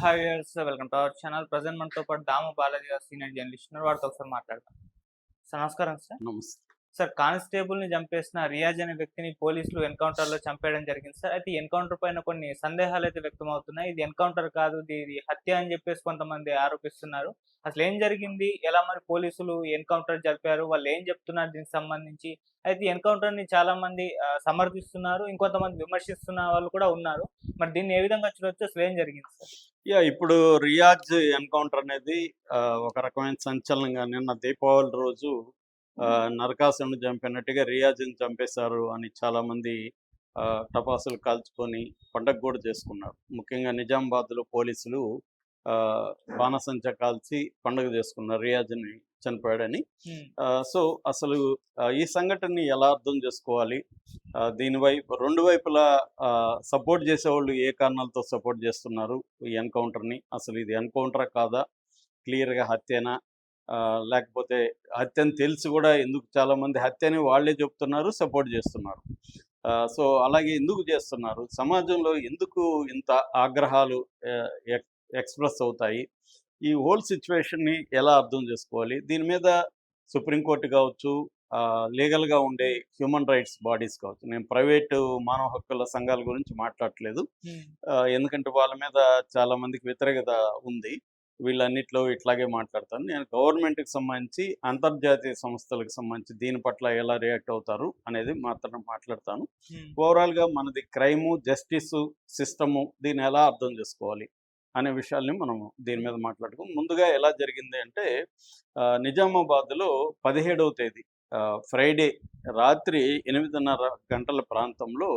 Hi viewers welcome to our channel present మనతో పాటు దాము బాలాజీ గారు సీనియర్ జర్నలిస్ట్ ఉన్నారు. వారితో ఒకసారి మాట్లాడతాం సార్ నమస్కారం సార్. నమస్తే. సార్ కానిస్టేబుల్ని చంపేసిన రియాజ్ అనే వ్యక్తిని పోలీసులు ఎన్కౌంటర్లో చంపేయడం జరిగింది సార్. అయితే ఎన్కౌంటర్ పైన కొన్ని సందేహాలు అయితే వ్యక్తం అవుతున్నాయి ఇది ఎన్కౌంటర్ కాదు ఇది హత్య అని చెప్పేసి కొంతమంది ఆరోపిస్తున్నారు. అసలు ఏం జరిగింది? ఎలా మరి పోలీసులు ఎన్కౌంటర్ జరిపారు? వాళ్ళు ఏం చెప్తున్నారు దీనికి సంబంధించి? అయితే ఎన్కౌంటర్ని చాలా మంది సమర్థిస్తున్నారు. ఇంకొంతమంది విమర్శిస్తున్న వాళ్ళు కూడా ఉన్నారు. మరి దీన్ని ఏ విధంగా చూడొచ్చు? అసలు ఏం జరిగింది సార్? యా ఇప్పుడు రియాజ్ ఎన్కౌంటర్ అనేది ఆ, ఒక రకమైన సంచలనంగా నిన్న దీపావళి రోజు నరకాసుని చంపినట్టుగా రియాజ్ని చంపేశారు అని చాలా మంది ఆ, టపాసులు కాల్చుకొని పండగ కూడా చేసుకున్నారు. ముఖ్యంగా నిజామాబాద్లో పోలీసులు ఆ, బాణసంచ కాల్చి పండగ చేసుకున్నారు. రియాజ్ని చనిపోయాడని. సో అసలు ఈ సంఘటనని ఎలా అర్థం చేసుకోవాలి? ఆ, దీని వైపు రెండు వైపులా సపోర్ట్ చేసేవాళ్ళు ఏ కారణాలతో సపోర్ట్ చేస్తున్నారు ఈ ఎన్కౌంటర్ని? అసలు ఇది ఎన్కౌంటరా కాదా? క్లియర్గా హత్యనా? లేకపోతే హత్య అని తెలిసి కూడా ఎందుకు చాలామంది హత్యని వాళ్ళే చెప్తున్నారు సపోర్ట్ చేస్తున్నారు. ఆ, సో అలాగే ఎందుకు చేస్తున్నారు? సమాజంలో ఎందుకు ఇంత ఆగ్రహాలు ఎక్స్ప్రెస్ అవుతాయి? ఈ హోల్ సిచ్యువేషన్ని ఎలా అర్థం చేసుకోవాలి? దీని మీద సుప్రీంకోర్టు కావచ్చు లీగల్గా ఉండే హ్యూమన్ రైట్స్ బాడీస్ కావచ్చు. నేను ప్రైవేటు మానవ హక్కుల సంఘాల గురించి మాట్లాడట్లేదు. ఎందుకంటే వాళ్ళ మీద చాలా మందికి వ్యతిరేకత ఉంది. వీళ్ళన్నిట్లో ఇట్లాగే మాట్లాడతాను. నేను గవర్నమెంట్కి సంబంధించి అంతర్జాతీయ సంస్థలకు సంబంధించి దీని పట్ల ఎలా రియాక్ట్ అవుతారు అనేది మాత్రం మాట్లాడతాను. ఓవరాల్గా మనది క్రైము జస్టిస్ సిస్టము దీన్ని ఎలా అర్థం చేసుకోవాలి అనే విషయాల్ని మనం దీని మీద మాట్లాడుకుందాం ముందుగా ఎలా జరిగింది అంటే నిజామాబాద్లో పదిహేడవ తేదీ ఫ్రైడే రాత్రి ఎనిమిదిన్నర గంటల ప్రాంతంలో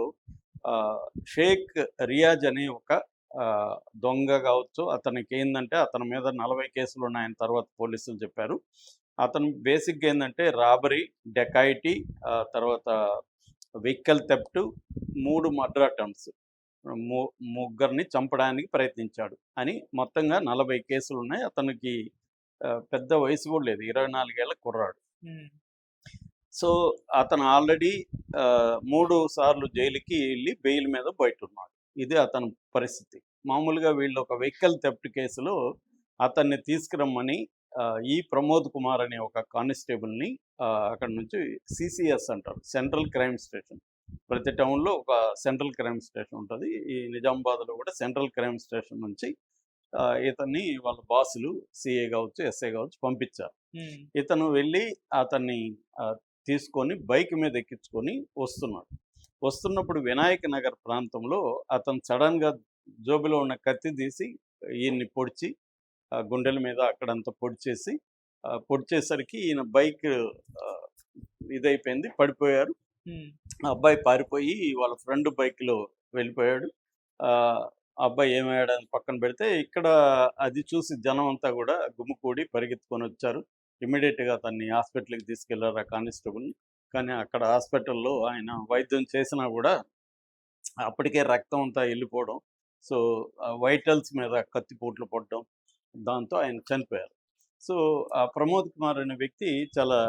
షేక్ రియాజ్ అనే ఒక దొంగ కావచ్చు. అతనికి ఏంటంటే అతని మీద నలభై కేసులు ఉన్నాయని తర్వాత పోలీసులు చెప్పారు. అతను బేసిక్గా ఏంటంటే రాబరీ డెకాయిటీ తర్వాత వెహికల్ థెఫ్ట్ మూడు మర్డర్ అటెంప్ట్స్. ముగ్గురిని చంపడానికి ప్రయత్నించాడు అని మొత్తంగా నలభై కేసులు ఉన్నాయి అతనికి పెద్ద వయసు కూడా లేదు. ఇరవై నాలుగేళ్ళ కుర్రాడు. సో అతను ఆల్రెడీ మూడు సార్లు జైలుకి వెళ్ళి బెయిల్ మీద బయట ఉన్నాడు ఇది అతని పరిస్థితి. మామూలుగా వీళ్ళు ఒక వెహికల్ థెఫ్ట్ కేసులో అతన్ని తీసుకురమ్మని ఈ ప్రమోద్ కుమార్ అనే ఒక కానిస్టేబుల్ని అక్కడ నుంచి సిసిఎస్ అంటారు. Central crime station. ప్రతి టౌన్లో ఒక సెంట్రల్ క్రైమ్ స్టేషన్ ఉంటుంది. ఈ నిజామాబాద్లో కూడా సెంట్రల్ క్రైమ్ స్టేషన్ నుంచి ఇతన్ని వాళ్ళ బాసులు సిఏ కావచ్చు ఎస్ఐ కావచ్చు పంపించారు. ఇతను వెళ్ళి అతన్ని తీసుకొని బైక్ మీద ఎక్కించుకొని వస్తున్నాడు. వస్తున్నప్పుడు వినాయక నగర్ ప్రాంతంలో అతను సడన్గా జోబులో ఉన్న కత్తి తీసి ఈయన్ని పొడిచి ఆ, గుండెల మీద అక్కడంతా పొడిచేసి పొడిచేసరికి ఈయన బైక్ ఇదైపోయింది పడిపోయారు. అబ్బాయి పారిపోయి వాళ్ళ ఫ్రెండ్ బైక్లో వెళ్ళిపోయాడు. అబ్బాయి ఏమయ్యాడని పక్కన పెడితే ఇక్కడ అది చూసి జనం అంతా కూడా గుమ్ముకూడి పరిగెత్తుకొని వచ్చారు. ఇమీడియట్గా అతన్ని హాస్పిటల్కి తీసుకెళ్ళారు ఆ కానిస్టేబుల్ని. కానీ అక్కడ హాస్పిటల్లో ఆయన వైద్యం చేసినా కూడా అప్పటికే రక్తం అంతా వెళ్ళిపోవడం సో వైటల్స్ మీద కత్తిపోట్లు పడడం దాంతో ఆయన చనిపోయారు. సో ఆ ప్రమోద్ కుమార్ అనే వ్యక్తి చాలా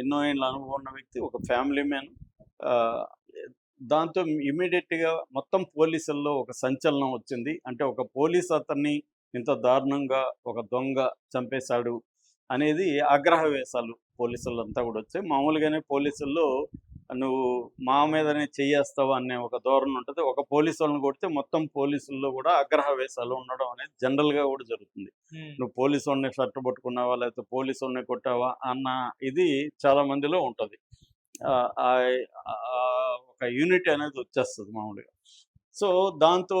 ఎన్నో ఏళ్ళ అనుభవం ఉన్న వ్యక్తి ఒక ఫ్యామిలీ మ్యాన్. దాంతో ఇమీడియట్గా మొత్తం పోలీసుల్లో ఒక సంచలనం వచ్చింది. అంటే ఒక పోలీస్ అతన్ని ఇంత దారుణంగా ఒక దొంగ చంపేశాడు అనేది ఆగ్రహవేశాలు పోలీసులంతా కూడా వచ్చాయి. మామూలుగానే పోలీసుల్లో నువ్వు మా మీదనే చెయ్యేస్తావు అనే ఒక ధోరణి ఉంటుంది. ఒక పోలీసు వాళ్ళని కొడితే మొత్తం పోలీసుల్లో కూడా ఆగ్రహవేశాలు ఉండడం అనేది జనరల్గా కూడా జరుగుతుంది. నువ్వు పోలీసు వాడిని షర్ట్ పట్టుకున్నావా? లేకపోతే పోలీసు వాడిని కొట్టావా? అన్న ఇది చాలా మందిలో ఉంటుంది. ఒక యూనిటీ అనేది వచ్చేస్తుంది మామూలుగా. సో దాంతో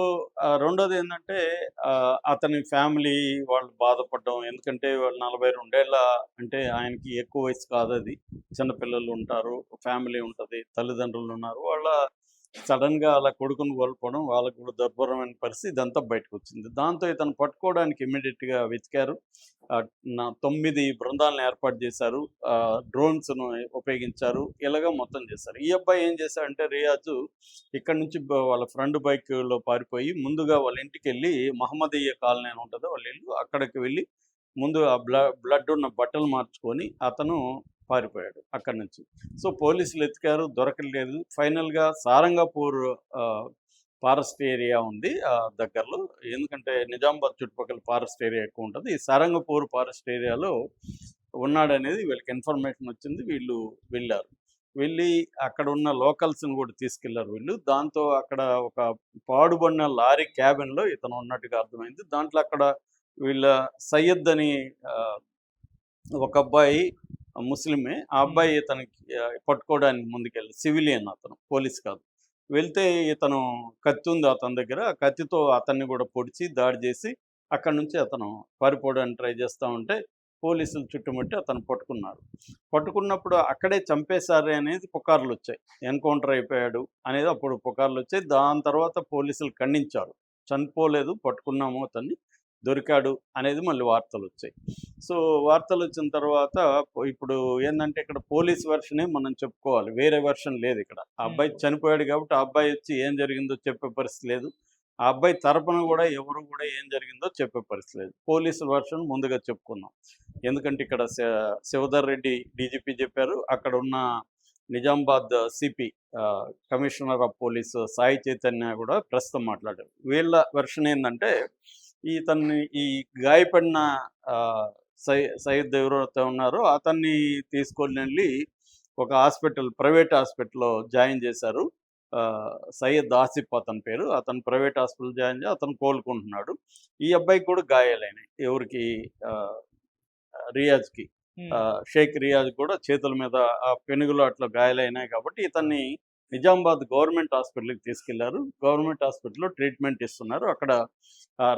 రెండోది ఏంటంటే ఆ, అతని ఫ్యామిలీ వాళ్ళు బాధపడడం ఎందుకంటే వాళ్ళు నలభై రెండేళ్ళ అంటే ఆయనకి ఎక్కువ వయసు కాదు అది చిన్నపిల్లలు ఉంటారు ఫ్యామిలీ ఉంటుంది తల్లిదండ్రులు ఉన్నారు వాళ్ళ సడన్గా అలా కొడుకుని కోల్పోవడం వాళ్ళకు కూడా దుర్భరమైన పరిస్థితి ఇదంతా బయటకు వచ్చింది దాంతో ఇతను పట్టుకోవడానికి ఇమ్మీడియట్గా వెతికారు. నా తొమ్మిది బృందాలను ఏర్పాటు చేశారు. డ్రోన్స్ను ఉపయోగించారు. ఇలాగ మొత్తం చేశారు. ఈ అబ్బాయి ఏం చేశాడంటే రియాజు ఇక్కడ నుంచి వాళ్ళ ఫ్రెండ్ బైక్లో పారిపోయి ముందుగా వాళ్ళ ఇంటికి వెళ్ళి మహమ్మదీయ కాలనీ అని ఉంటుందో వాళ్ళ ఇల్లు. అక్కడికి వెళ్ళి ముందు ఆ బ్లడ్ బ్లడ్ ఉన్న బట్టలు మార్చుకొని అతను పారిపోయాడు అక్కడి నుంచి. సో పోలీసులు ఎతికారు దొరకలేదు. ఫైనల్గా సారంగపూర్ ఆ, ఫారెస్ట్ ఏరియా ఉంది ఆ దగ్గరలో. ఎందుకంటే నిజామాబాద్ చుట్టుపక్కల ఫారెస్ట్ ఏరియా ఎక్కువ ఉంటుంది. ఈ సారంగపూర్ ఫారెస్ట్ ఏరియాలో ఉన్నాడనేది వీళ్ళకి ఇన్ఫర్మేషన్ వచ్చింది. వీళ్ళు వెళ్ళారు. వెళ్ళి అక్కడ ఉన్న లోకల్స్ని కూడా తీసుకెళ్ళారు వీళ్ళు. దాంతో అక్కడ ఒక పాడుబడిన లారీ క్యాబిన్లో ఇతను ఉన్నట్టుగా అర్థమైంది. దాంట్లో అక్కడ వీళ్ళ సయ్యద్ అని ఆ, ఒక అబ్బాయి ముస్లిమే ఆ అబ్బాయి ఇతనికి పట్టుకోవడానికి ముందుకెళ్ళి సివిలియన్ అతను పోలీస్ కాదు. వెళ్తే ఇతను కత్తి ఉంది అతని దగ్గర ఆ కత్తితో అతన్ని కూడా పొడిచి దాడి చేసి అక్కడ నుంచి అతను పారిపోవడానికి ట్రై చేస్తూ ఉంటే పోలీసులు చుట్టుముట్టి అతను పట్టుకున్నారు. పట్టుకున్నప్పుడు అక్కడే చంపేశారు అనేది పుకార్లు వచ్చాయి. ఎన్కౌంటర్ అయిపోయాడు అనేది అప్పుడు పుకార్లు వచ్చాయి. దాని తర్వాత పోలీసులు ఖండించారు. చనిపోలేదు పట్టుకున్నాము అతన్ని. దొరికాడు అనేది మళ్ళీ వార్తలు వచ్చాయి సో వార్తలు వచ్చిన తర్వాత ఇప్పుడు ఏంటంటే ఇక్కడ పోలీస్ వెర్షనే మనం చెప్పుకోవాలి. వేరే వెర్షన్ లేదు ఇక్కడ. ఆ అబ్బాయి చనిపోయాడు కాబట్టి ఆ అబ్బాయి వచ్చి ఏం జరిగిందో చెప్పే పరిస్థితి లేదు. ఆ అబ్బాయి తరపున కూడా ఎవరు కూడా ఏం జరిగిందో చెప్పే పరిస్థితి లేదు. పోలీసుల వర్షన్ ముందుగా చెప్పుకుందాం. ఎందుకంటే ఇక్కడ శివధర్ రెడ్డి డీజీపీ చెప్పారు. అక్కడ ఉన్న Nizamabad CP commissioner of police Sai Chaitanya కూడా ప్రస్తుతం మాట్లాడారు. వీళ్ళ వెర్షన్ ఏంటంటే ఇతన్ని ఈ గాయపడిన సై సయ్యద్ ఎవరైతే ఉన్నారో అతన్ని తీసుకొని వెళ్ళి ఒక హాస్పిటల్ ప్రైవేట్ హాస్పిటల్లో జాయిన్ చేశారు. ఆ, సయ్యద్ ఆసిఫ్ అతని పేరు. అతను ప్రైవేట్ హాస్పిటల్ జాయిన్ చేసి అతను కోలుకుంటున్నాడు. ఈ అబ్బాయికి కూడా గాయాలైనాయి ఎవరికి ఆ, రియాజ్కి. షేక్ రియాజ్ కూడా చేతుల మీద ఆ పెనుగులు అట్లా గాయాలైనాయి కాబట్టి ఇతన్ని నిజామాబాద్ గవర్నమెంట్ హాస్పిటల్కి తీసుకెళ్ళారు. గవర్నమెంట్ హాస్పిటల్లో ట్రీట్మెంట్ ఇస్తున్నారు. అక్కడ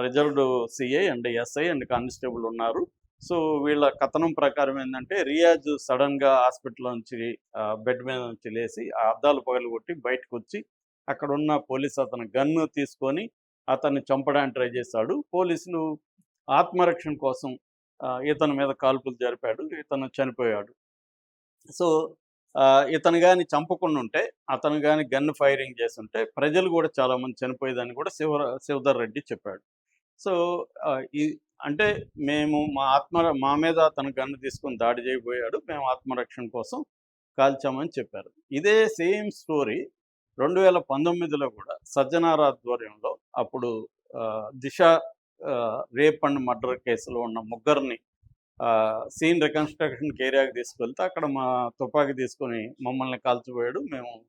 reserved CI and SI and constable ఉన్నారు. సో వీళ్ళ కథనం ప్రకారం ఏంటంటే రియాజ్ సడన్గా హాస్పిటల్ నుంచి బెడ్ మీద నుంచి లేచి ఆ అద్దాలు పగలు కొట్టి బయటకు వచ్చి అక్కడ ఉన్న పోలీస్ అతను గన్ను తీసుకొని అతన్ని చంపడానికి ట్రై చేశాడు. పోలీసులు ఆత్మరక్షణ కోసం ఇతని మీద కాల్పులు జరిపాడు. ఇతను చనిపోయాడు. సో ఇతను కానీ చంపకుండా ఉంటే అతను కానీ గన్ ఫైరింగ్ చేస్తుంటే ప్రజలు కూడా చాలామంది చనిపోయేదని కూడా శివ శివధర్ రెడ్డి చెప్పాడు. సో ఈ అంటే మేము మా ఆత్మ మా మీద అతను గన్ను తీసుకొని దాడి చేయబోయాడు మేము ఆత్మరక్షణ కోసం కాల్చామని చెప్పారు. ఇదే సేమ్ స్టోరీ రెండు వేల పంతొమ్మిదిలో కూడా సజ్జనార్ ఆధ్వర్యంలో అప్పుడు ఆ, దిశ రేప్ అండ్ మర్డర్ కేసులో ఉన్న ముగ్గురిని సీన్ రికన్స్ట్రక్షన్ ఏరియాకి తీసుకెళ్తే అక్కడ మా తుపాకీ తీసుకొని మమ్మల్ని కాల్చిపోయాడు. మేము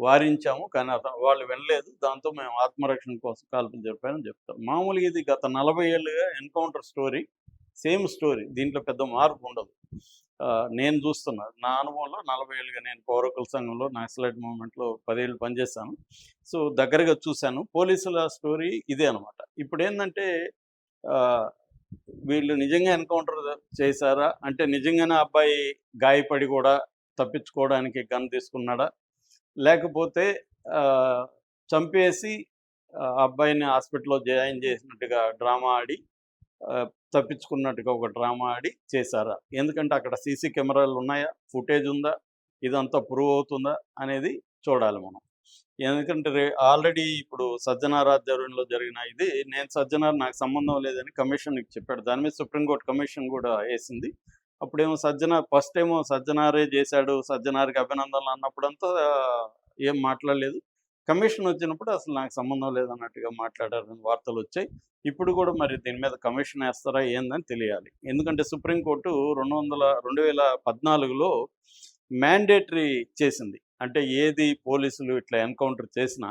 వారించాము కానీ అతను వాళ్ళు వినలేదు. దాంతో మేము ఆత్మరక్షణ కోసం కాల్పులు జరిపాయని చెప్తాం. మామూలుగా ఇది గత నలభై ఏళ్ళుగా ఎన్కౌంటర్ స్టోరీ సేమ్ స్టోరీ. దీంట్లో పెద్ద మార్పు ఉండదు. ఆ, నేను చూస్తున్నా. నా అనుభవంలో నలభై ఏళ్ళుగా నేను పౌరకుల సంఘంలో నక్సలైట్ మూవ్మెంట్లో పదేళ్ళు పనిచేశాను. సో దగ్గరగా చూశాను. పోలీసుల స్టోరీ ఇదే అనమాట ఇప్పుడు ఏంటంటే ఆ, వీళ్ళు నిజంగా ఎన్కౌంటర్ చేశారా? అంటే నిజంగానే అబ్బాయి గాయపడి కూడా తప్పించుకోవడానికి గన్ తీసుకున్నాడా? లేకపోతే ఆ, చంపేసి ఆ అబ్బాయిని హాస్పిటల్లో జాయిన్ చేసినట్టుగా డ్రామా ఆడి ఆ, తప్పించుకున్నట్టుగా ఒక డ్రామా ఆడి చేశారా? ఎందుకంటే అక్కడ సీసీ కెమెరాలు ఉన్నాయా? ఫుటేజ్ ఉందా? ఇదంతా ప్రూవ్ అవుతుందా? అనేది చూడాలి మనం. ఎందుకంటే ఆల్రెడీ ఇప్పుడు సజ్జనార్ ఆధ్వర్యంలో జరిగిన ఇది నేను సజ్జనార్ నాకు సంబంధం లేదని కమిషన్కి చెప్పాడు. దాని మీద సుప్రీంకోర్టు కమిషన్ కూడా వేసింది. అప్పుడేమో సజ్జనార్ ఫస్ట్ ఏమో సజ్జనారే చేశాడు సజ్జనార్కి అభినందనలు అన్నప్పుడంతా ఏం మాట్లాడలేదు. కమిషన్ వచ్చినప్పుడు అసలు నాకు సంబంధం లేదన్నట్టుగా మాట్లాడారని వార్తలు వచ్చాయి. ఇప్పుడు కూడా మరి దీని మీద కమిషన్ వేస్తారా ఏందని తెలియాలి. ఎందుకంటే సుప్రీంకోర్టు రెండు వందల రెండు వేల పద్నాలుగులో మ్యాండేటరీ చేసింది. అంటే ఏది పోలీసులు ఇట్లా ఎన్కౌంటర్ చేసినా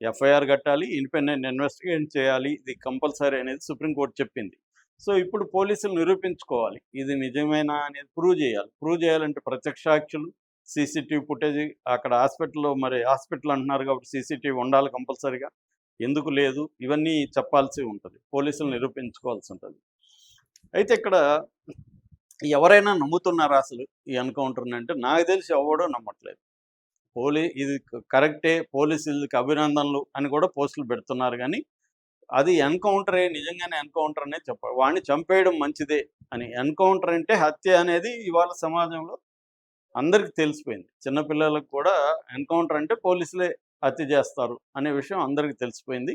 ఎఫ్ఐఆర్ కట్టాలి ఇండిపెండెంట్ ఇన్వెస్టిగేషన్ చేయాలి ఇది కంపల్సరీ అనేది సుప్రీంకోర్టు చెప్పింది. సో ఇప్పుడు పోలీసులు నిరూపించుకోవాలి. ఇది నిజమేనా అనేది ప్రూవ్ చేయాలి. ప్రూవ్ చేయాలంటే ప్రత్యక్ష సాక్షులు సీసీటీవీ ఫుటేజ్ అక్కడ హాస్పిటల్లో మరి హాస్పిటల్ అంటున్నారు కాబట్టి సీసీటీవీ ఉండాలి కంపల్సరీగా. ఎందుకు లేదు? ఇవన్నీ చెప్పాల్సి ఉంటుంది. పోలీసులు నిరూపించుకోవాల్సి ఉంటుంది. అయితే ఇక్కడ ఎవరైనా నమ్ముతున్నారా అసలు ఈ ఎన్కౌంటర్ని అంటే నాకు తెలిసి ఎవడో నమ్మట్లేదు. పోలీ ఇది కరెక్టే పోలీసులకి అభినందనలు అని కూడా పోస్టులు పెడుతున్నారు కానీ అది ఎన్కౌంటరే నిజంగానే ఎన్కౌంటర్ అనే చెప్పాలి వాడిని చంపేయడం మంచిదే అని. ఎన్కౌంటర్ అంటే హత్య అనేది ఇవాళ సమాజంలో అందరికి తెలిసిపోయింది. చిన్నపిల్లలకు కూడా ఎన్కౌంటర్ అంటే పోలీసులే హత్య చేస్తారు అనే విషయం అందరికీ తెలిసిపోయింది.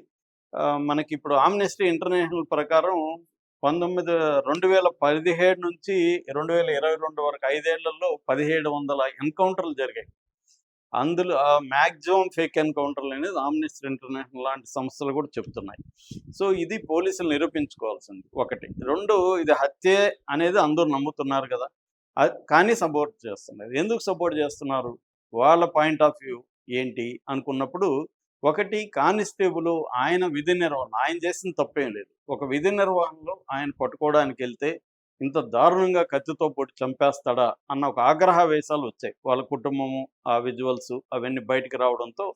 ఆ, మనకి ఇప్పుడు ఆమ్నెస్టీ ఇంటర్నేషనల్ ప్రకారం పంతొమ్మిది రెండు వేల పదిహేడు నుంచి రెండు వేల ఇరవై రెండు వరకు ఐదేళ్ళలో పదిహేడు వందల ఎన్కౌంటర్లు జరిగాయి. అందులో మ్యాక్సిమం ఫేక్ ఎన్కౌంటర్లు అనేది ఆమ్నిస్ట్ ఇంటర్నేషనల్ లాంటి సంస్థలు కూడా చెప్తున్నాయి. సో ఇది పోలీసులు నిరూపించుకోవాల్సింది ఒకటి. రెండు ఇది హత్య అనేది అందరూ నమ్ముతున్నారు కదా. కానీ సపోర్ట్ చేస్తున్నారు. ఎందుకు సపోర్ట్ చేస్తున్నారు? వాళ్ళ పాయింట్ ఆఫ్ వ్యూ ఏంటి? అనుకున్నప్పుడు ఒకటి కానిస్టేబుల్ ఆయన విధి నిర్వహణ ఆయన చేసిన తప్పేం లేదు. ఒక విధి నిర్వహణలో ఆయన పట్టుకోవడానికి వెళ్తే ఇంత దారుణంగా కత్తితో పొడి చంపేస్తాడా అన్న ఒక ఆగ్రహవేశాలు వచ్చాయి. వాళ్ళ కుటుంబము ఆ విజువల్స్ అవన్నీ బయటికి రావడంతో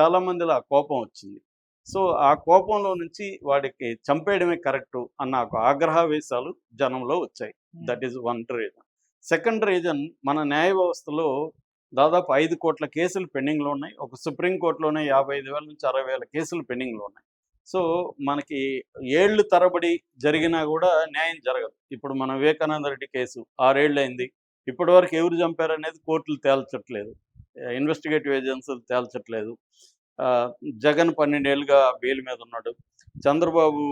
చాలా మందిలో ఆ కోపం వచ్చింది. సో ఆ కోపంలో నుంచి వాడికి చంపేయడమే కరెక్ట్ అన్న ఒక ఆగ్రహవేశాలు జనంలో వచ్చాయి. That is one reason. Second reason మన న్యాయ వ్యవస్థలో దాదాపు ఐదు కోట్ల కేసులు పెండింగ్లో ఉన్నాయి. ఒక సుప్రీంకోర్టులోనే యాభై ఐదు వేల నుంచి అరవై వేల కేసులు పెండింగ్లో ఉన్నాయి. సో మనకి ఏళ్ళు తరబడి జరిగినా కూడా న్యాయం జరగదు. ఇప్పుడు మన వివేకానంద రెడ్డి కేసు ఆరేళ్ళు అయింది ఇప్పటి వరకు ఎవరు చంపారు అనేది కోర్టులు తేల్చట్లేదు. ఇన్వెస్టిగేటివ్ ఏజెన్సీలు తేల్చట్లేదు. ఆ, జగన్ పన్నెండేళ్ళుగా బెయిల్ మీద ఉన్నాడు. చంద్రబాబు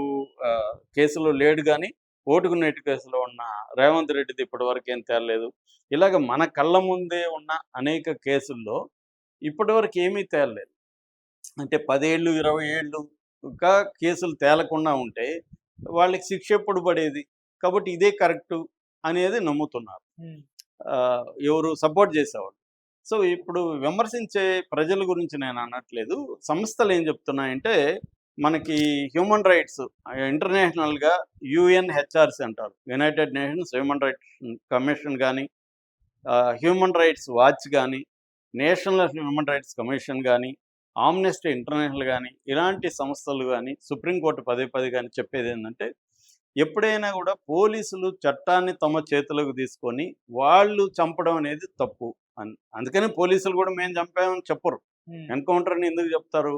ఆ, కేసులో లేడు కానీ ఓటుకు నేటి కేసులో ఉన్న రేవంత్ రెడ్డిది ఇప్పటి వరకు ఏం తేలలేదు. ఇలాగ మన కళ్ళ ముందే ఉన్న అనేక కేసుల్లో ఇప్పటి వరకు ఏమీ తేలలేదు. అంటే పదేళ్ళు ఇరవై ఏళ్ళుగా కేసులు తేలకుండా ఉంటే వాళ్ళకి శిక్ష ఎప్పుడు పడేది? కాబట్టి ఇదే కరెక్టు అనేది నమ్ముతున్నారు. ఎవరు సపోర్ట్ చేసేవాళ్ళు. సో ఇప్పుడు విమర్శించే ప్రజల గురించి నేను అనట్లేదు. సంస్థలు ఏం చెప్తున్నాయంటే మనకి హ్యూమన్ రైట్స్ ఇంటర్నేషనల్గా యుఎన్ హెచ్ఆర్సి అంటారు. United Nations human rights commission కానీ హ్యూమన్ రైట్స్ వాచ్ కానీ నేషనల్ హ్యూమన్ రైట్స్ కమిషన్ కానీ ఆమ్నెస్టీ ఇంటర్నేషనల్ కానీ ఇలాంటి సంస్థలు కానీ సుప్రీంకోర్టు పదే పదే కానీ చెప్పేది ఏంటంటే ఎప్పుడైనా కూడా పోలీసులు చట్టాన్ని తమ చేతులకు తీసుకొని వాళ్ళు చంపడం అనేది తప్పు అన్- అందుకని పోలీసులు కూడా మేము చంపామని చెప్పరు. ఎన్కౌంటర్ని ఎందుకు చెప్తారు?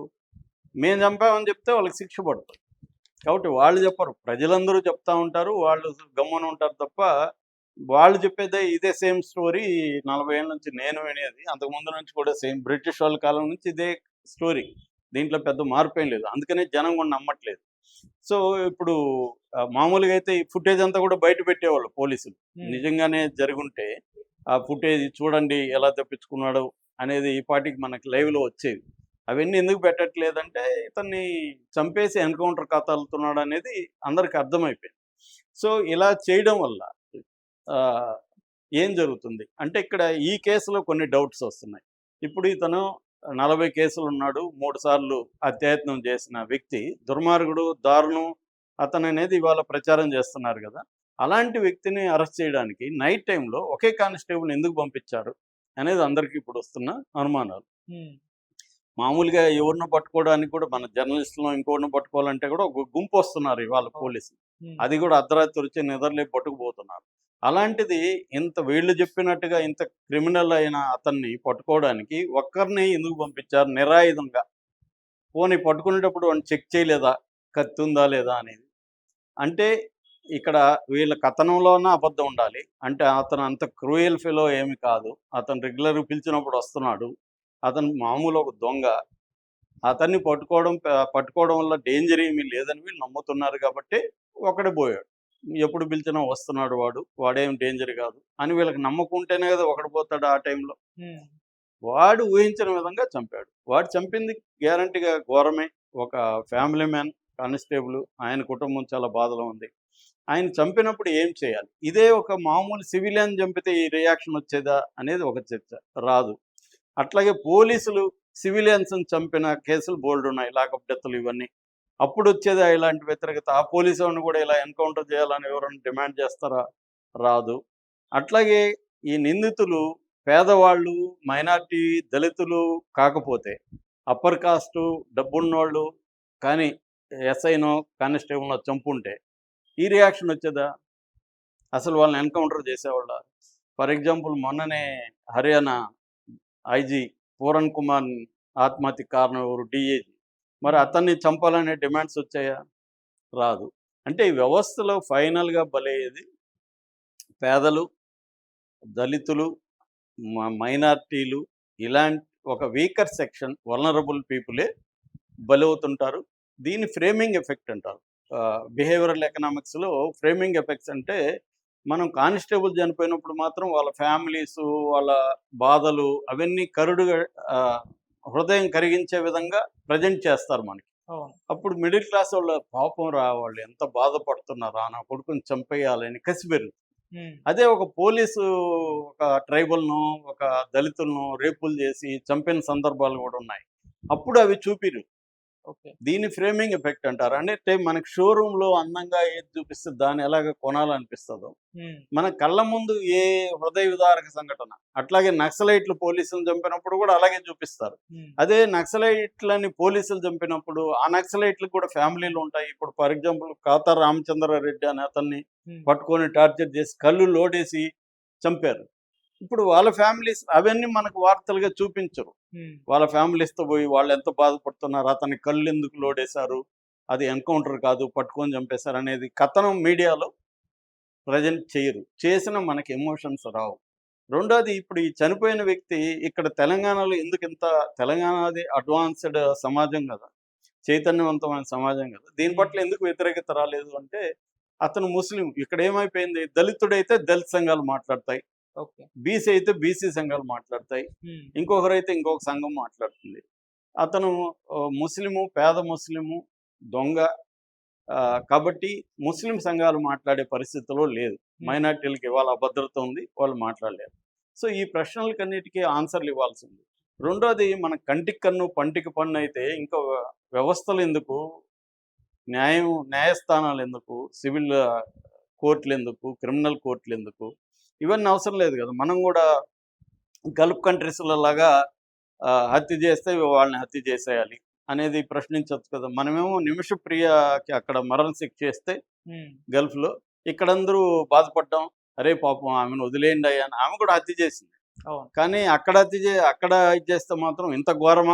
మేము చంపామని చెప్తే వాళ్ళకి శిక్ష పడుతుంది కాబట్టి వాళ్ళు చెప్పరు. ప్రజలందరూ చెప్తా ఉంటారు. వాళ్ళు గమ్మున ఉంటారు తప్ప వాళ్ళు చెప్పేదే ఇదే సేమ్ స్టోరీ నలభై ఏళ్ళ నుంచి నేను వినేది. అంతకుముందు నుంచి కూడా సేమ్ బ్రిటిష్ వాళ్ళ కాలం నుంచి ఇదే స్టోరీ. దీంట్లో పెద్ద మార్పు ఏం లేదు. అందుకనే జనం కూడా నమ్మట్లేదు. సో ఇప్పుడు మామూలుగా అయితే ఈ ఫుటేజ్ అంతా కూడా బయట పెట్టేవాళ్ళు పోలీసులు. నిజంగానే జరుగుంటే ఆ ఫుటేజ్ చూడండి ఎలా తప్పించుకున్నాడు అనేది ఈ పాటికి మనకి లైవ్లో వచ్చేది అవన్నీ ఎందుకు పెట్టట్లేదంటే ఇతన్ని చంపేసి ఎన్కౌంటర్ ఖాతాలుతున్నాడు అనేది అందరికి అర్థమైపోయింది. సో ఇలా చేయడం వల్ల ఏం జరుగుతుంది? అంటే ఇక్కడ ఈ కేసులో కొన్ని డౌట్స్ వస్తున్నాయి. ఇప్పుడు ఇతను నలభై కేసులు ఉన్నాడు మూడు సార్లు అత్యయత్నం చేసిన వ్యక్తి. దుర్మార్గుడు దారుణం అతను అనేది ఇవాళ ప్రచారం చేస్తున్నారు కదా. అలాంటి వ్యక్తిని అరెస్ట్ చేయడానికి నైట్ టైంలో ఒకే కానిస్టేబుల్ ఎందుకు పంపించారు అనేది అందరికీ ఇప్పుడు వస్తున్న అనుమానాలు. మామూలుగా ఎవరిని పట్టుకోవడానికి కూడా మన జర్నలిస్టులను ఇంకోరిని పట్టుకోవాలంటే కూడా ఒక గుంపు వస్తున్నారు ఇవాళ పోలీసులు. అది కూడా అర్ధరాత్రి వచ్చి నిద్రలే పట్టుకుపోతున్నారు. అలాంటిది ఇంత వీళ్ళు చెప్పినట్టుగా ఇంత క్రిమినల్ అయిన అతన్ని పట్టుకోవడానికి ఒక్కరిని ఎందుకు పంపించారు? నిరాయుధంగా. పోనీ పట్టుకునేటప్పుడు వాడిని చెక్ చేయలేదా? కత్తి ఉందా లేదా అనేది. అంటే ఇక్కడ వీళ్ళ కథనంలోనే అబద్ధం ఉండాలి. అంటే అతను అంత క్రూయల్ ఫెలో ఏమి కాదు. అతను రెగ్యులర్ పిలిచినప్పుడు వస్తున్నాడు. అతను మామూలు ఒక దొంగ. అతన్ని పట్టుకోవడం పట్టుకోవడం వల్ల డేంజర్ ఏమీ లేదని వీళ్ళు నమ్ముతున్నారు కాబట్టి ఒకడే పోయాడు. ఎప్పుడు పిలిచినా వస్తున్నాడు వాడు వాడేం డేంజర్ కాదు. అని వీళ్ళకి నమ్మకం ఉంటేనే కదా ఒకడు పోతాడు ఆ టైంలో వాడు ఊహించిన విధంగా చంపాడు. వాడు చంపింది గ్యారంటీగా ఘోరమే. ఒక ఫ్యామిలీ మ్యాన్ కానిస్టేబుల్ ఆయన కుటుంబం చాలా బాధలో ఉంది. ఆయన చంపినప్పుడు ఏం చేయాలి? ఇదే ఒక మామూలు సివిలియన్ చంపితే ఈ రియాక్షన్ వచ్చేదా అనేది ఒక చర్చ. రాదు. అట్లాగే పోలీసులు సివిలియన్స్ని చంపిన కేసులు బోల్డ్ ఉన్నాయి. లాకప్ డెత్లు ఇవన్నీ. అప్పుడు వచ్చేదా ఇలాంటి వ్యతిరేకత? ఆ పోలీసు వాడిని కూడా ఇలా ఎన్కౌంటర్ చేయాలని ఎవరైనా డిమాండ్ చేస్తారా? రాదు. అట్లాగే ఈ నిందితులు పేదవాళ్ళు మైనార్టీ దళితులు కాకపోతే అప్పర్ కాస్టు డబ్బున్నోళ్ళు కానీ ఎస్ఐనో కానిస్టేబుల్నో చంపుంటే ఈ రియాక్షన్ వచ్చేదా? అసలు వాళ్ళని ఎన్కౌంటర్ చేసేవాళ్ళ? ఫర్ ఎగ్జాంపుల్ మొన్ననే హర్యానా ఐజీ పూరన్ కుమార్ ఆత్మహత్య కారణం ఎవరు? డిఏజీ. మరి అతన్ని చంపాలనే డిమాండ్స్ వచ్చాయా? రాదు. అంటే ఈ వ్యవస్థలో ఫైనల్గా బలయ్యేది పేదలు దళితులు మ- మైనార్టీలు ఇలాంటి ఒక వీకర్ సెక్షన్ వలనరబుల్ పీపులే బలవుతుంటారు. దీని ఫ్రేమింగ్ ఎఫెక్ట్ అంటారు. బిహేవియరల్ ఎకనామిక్స్లో ఫ్రేమింగ్ ఎఫెక్ట్స్ అంటే మనం కానిస్టేబుల్ చనిపోయినప్పుడు మాత్రం వాళ్ళ ఫ్యామిలీస్ వాళ్ళ బాధలు అవన్నీ కరుడుగా హృదయం కరిగించే విధంగా ప్రజెంట్ చేస్తారు మనకి. అప్పుడు మిడిల్ క్లాస్ వాళ్ళ పాపం రా వాళ్ళు ఎంత బాధపడుతున్నారా నా కొడుకుని చంపేయాలని కసి పెరుగుతుంది అదే ఒక పోలీసు ఒక ట్రైబల్ను ఒక దళితులను రేపులు చేసి చంపిన సందర్భాలు కూడా ఉన్నాయి. అప్పుడు అవి చూపిరు. ఓకే. దీని ఫ్రేమింగ్ ఎఫెక్ట్ అంటారు. అంటే మనకి షోరూమ్లో అందంగా ఏది చూపిస్తే దాన్ని ఎలాగ కొనాలనిపిస్తుందో. మన కళ్ళ ముందు ఏ హృదయ విదారక సంఘటన అట్లాగే నక్సలైట్లు పోలీసులు చంపినప్పుడు కూడా అలాగే చూపిస్తారు. అదే నక్సలైట్లని పోలీసులు చంపినప్పుడు ఆ నక్సలైట్లకు కూడా ఫ్యామిలీలు ఉంటాయి. ఇప్పుడు ఫర్ ఎగ్జాంపుల్ కాతా రామచంద్రారెడ్డి అనే అతన్ని పట్టుకొని టార్చర్ చేసి కళ్ళు లోడేసి చంపారు. ఇప్పుడు వాళ్ళ ఫ్యామిలీస్ అవన్నీ మనకు వార్తలుగా చూపించరు. వాళ్ళ ఫ్యామిలీస్తో పోయి వాళ్ళు ఎంత బాధపడుతున్నారు అతని కళ్ళు ఎందుకు లోడేశారు అది ఎన్కౌంటర్ కాదు పట్టుకొని చంపేశారు అనేది కథనం మీడియాలో ప్రజెంట్ చేయరు. చేసిన మనకి ఎమోషన్స్ రావు. రెండోది ఇప్పుడు ఈ చనిపోయిన వ్యక్తి ఇక్కడ తెలంగాణలో ఎందుకు ఇంత తెలంగాణది అడ్వాన్స్డ్ సమాజం కదా చైతన్యవంతమైన సమాజం కదా దీని పట్ల ఎందుకు వ్యతిరేకత రాలేదు అంటే అతను ముస్లిం ఇక్కడ ఏమైపోయింది దళితుడైతే దళిత సంఘాలు మాట్లాడతాయి. బీసీ అయితే బీసీ సంఘాలు మాట్లాడతాయి. ఇంకొకరైతే ఇంకొక సంఘం మాట్లాడుతుంది. అతను ముస్లిము పేద ముస్లిము దొంగ కాబట్టి ముస్లిం సంఘాలు మాట్లాడే పరిస్థితిలో లేదు. మైనార్టీలకి ఇవాళ అభద్రత ఉంది వాళ్ళు మాట్లాడలేరు. సో ఈ ప్రశ్నలకన్నిటికీ ఆన్సర్లు ఇవ్వాల్సి ఉంది రెండోది మన కంటికి కన్ను పంటికి పన్ను అయితే ఇంకా వ్య- వ్యవస్థలు ఎందుకు? న్యాయం న్యాయస్థానాలు ఎందుకు? సివిల్ కోర్టులు ఎందుకు? క్రిమినల్ కోర్టులు ఎందుకు? ఇవన్నీ అవసరం లేదు కదా. మనం కూడా గల్ఫ్ కంట్రీస్లో లాగా ఆ, హత్య చేస్తే వాళ్ళని హత్య చేసేయాలి అనేది ప్రశ్నించవచ్చు కదా. మనమేమో నిమిష ప్రియకి అక్కడ మరణ శిక్ష చేస్తే గల్ఫ్లో ఇక్కడ అందరూ బాధపడ్డాం అరే పాపం ఆమెను వదిలేయండి అయ్యా అని ఆమె కూడా హత్య చేసింది. కానీ అక్కడ హత్య అక్కడ ఇది చేస్తే మాత్రం ఇంత ఘోరమా?